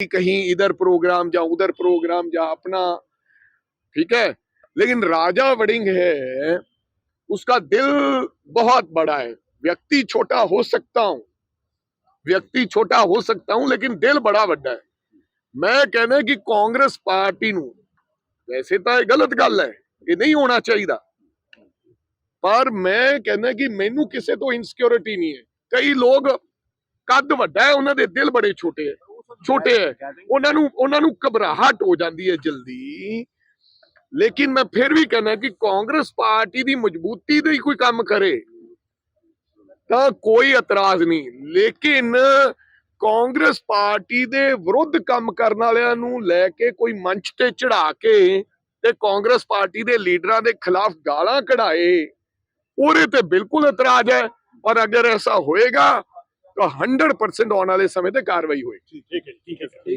कहीं इधर प्रोग्राम जा उधर प्रोग्राम जा अपना ठीक है लेकिन राजा वड़िंग है उसका दिल बहुत बड़ा है व्यक्ति छोटा हो सकता हूं व्यक्ति छोटा हो सकता हूं लेकिन दिल बड़ा ਵੱਡਾ ਹੈ ਮੈਂ ਕਹਿੰਦਾ ਕਿ ਕਾਂਗਰਸ ਪਾਰਟੀ ਨੂੰ ਵੈਸੇ ਤਾਂ ਇਹ ਗਲਤ ਗੱਲ ਹੈ ਇਹ ਨਹੀਂ ਹੋਣਾ ਚਾਹੀਦਾ ਪਰ ਮੈਂ ਕਹਿੰਦਾ ਕਿ ਮੈਨੂੰ ਕਿਸੇ ਤੋਂ ਇਨਸਿਕਿਉਰਿਟੀ ਨਹੀਂ ਹੈ ਕਈ ਲੋਕ ਕੱਦ ਵੱਡਾ ਹੈ ਉਹਨਾਂ ਦੇ ਦਿਲ ਬੜੇ ਛੋਟੇ ਹੈ ਛੋਟੇ ਹੈ। ਉਹਨਾਂ ਨੂੰ ਉਹਨਾਂ ਨੂੰ ਘਬਰਾਹਟ ਹੋ ਜਾਂਦੀ ਹੈ ਜਲਦੀ। ਲੇਕਿਨ ਮੈਂ ਫਿਰ ਵੀ ਕਹਿੰਦਾ ਕਿ ਕਾਂਗਰਸ ਪਾਰਟੀ ਦੀ ਮਜ਼ਬੂਤੀ ਦੇ ਹੀ ਕੋਈ ਕੰਮ ਕਰੇ। ਤਾਂ ਕੋਈ ਇਤਰਾਜ਼ ਨਹੀਂ। ਲੇਕਿਨ ਕਾਂਗਰਸ ਪਾਰਟੀ ਦੇ ਵਿਰੁੱਧ ਕੰਮ ਕਰਨ ਵਾਲਿਆਂ ਨੂੰ ਲੈ ਕੇ ਕੋਈ ਮੰਚ ਤੇ ਚੜਾ ਕੇ ਤੇ ਕਾਂਗਰਸ ਪਾਰਟੀ ਦੇ ਲੀਡਰਾਂ ਦੇ ਖਿਲਾਫ ਗਾਲਾਂ ਕਢਾਏ, ਉਹਦੇ ਤੇ ਬਿਲਕੁਲ ਇਤਰਾਜ਼ ਹੈ। ਔਰ ਅਗਰ ਐਸਾ ਹੋਏਗਾ ਤਾਂ 100% ਆਉਣ ਵਾਲੇ ਸਮੇਂ ਤੇ ਕਾਰਵਾਈ ਹੋਏਗੀ। ਠੀਕ ਹੈ ਠੀਕ ਹੈ